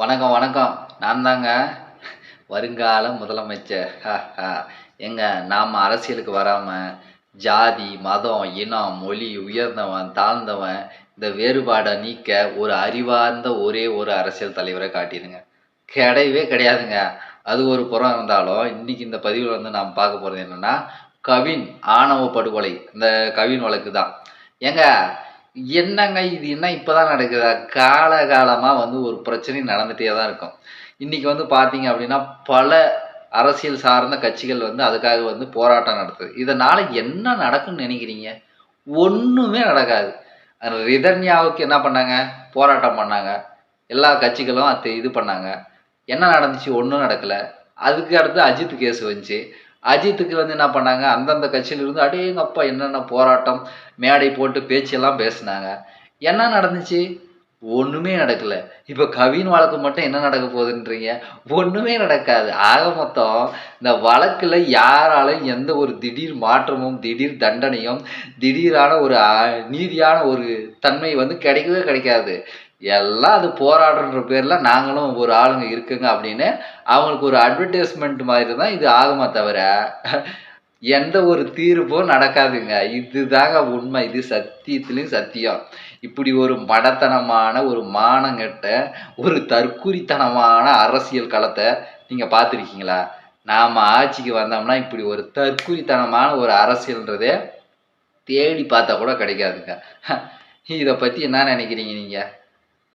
வணக்கம் வணக்கம். நான் தாங்க வருங்கால முதலமைச்சர். எங்க நாம் அரசியலுக்கு வராமல் ஜாதி மதம் இனம் மொழி உயர்ந்தவன் தாழ்ந்தவன் இந்த வேறுபாடை நீக்க ஒரு அறிவார்ந்த ஒரே ஒரு அரசியல் தலைவரை காட்டிடுங்க. கிடையவே கிடையாதுங்க. அது ஒரு புறம் இருந்தாலும் இன்னைக்கு இந்த பதிவில் வந்து நாம் பார்க்க போகிறது என்னென்னா கவின் ஆணவ படுகொலை இந்த கவின் வழக்கு தான். ஏங்க என்னங்க இது என்ன இப்போதான் நடக்குதா? காலகாலமாக வந்து ஒரு பிரச்சனை நடந்துகிட்டே தான் இருக்கும். இன்றைக்கி வந்து பார்த்தீங்க அப்படின்னா பல அரசியல் சார்ந்த கட்சிகள் வந்து அதுக்காக வந்து போராட்டம் நடத்துது. இதனால் என்ன நடக்குன்னு நினைக்கிறீங்க? ஒன்றுமே நடக்காது. ரிதன்யாவுக்கு என்ன பண்ணாங்க? போராட்டம் பண்ணாங்க. எல்லா கட்சிகளும் அது இது பண்ணாங்க. என்ன நடந்துச்சு? ஒன்றும் நடக்கலை. அதுக்கு அடுத்து அஜித் கேஸ் வந்துச்சு. அஜித்துக்கு வந்து என்ன பண்ணாங்க? அந்தந்த கட்சியிலிருந்து அடேங்கப்பா என்னென்ன போராட்டம் மேடை போட்டு பேச்செல்லாம் பேசினாங்க. என்ன நடந்துச்சு? ஒன்றுமே நடக்கல. இப்போ கவின் வழக்கு மட்டும் என்ன நடக்க போகுதுன்றீங்க? ஒன்றுமே நடக்காது. ஆக மொத்தம் இந்த வழக்கில் யாராலும் எந்த ஒரு திடீர் மாற்றமும் திடீர் தண்டனையும் திடீரான ஒரு நீதியான ஒரு தன்மை வந்து கிடைக்கவே கிடைக்காது. எல்லாம் அது போராடுற பேரில் நாங்களும் ஒரு ஆளுங்க இருக்குங்க அப்படின்னு அவங்களுக்கு ஒரு அட்வர்டைஸ்மெண்ட் மாதிரி தான் இது ஆகுமா தவிர எந்த ஒரு தீர்ப்பும் நடக்காதுங்க. இதுதாங்க உண்மை. இது சத்தியத்திலையும் சத்தியம். இப்படி ஒரு மடத்தனமான ஒரு மானங்கிட்ட ஒரு தற்குறித்தனமான அரசியல் களத்தை நீங்கள் பார்த்துருக்கீங்களா? நாம் ஆட்சிக்கு வந்தோம்னா இப்படி ஒரு தற்குறித்தனமான ஒரு அரசியல்ன்றதே தேடி பார்த்தா கூட கிடைக்காதுங்க. இதை பற்றி என்ன நினைக்கிறீங்க நீங்கள்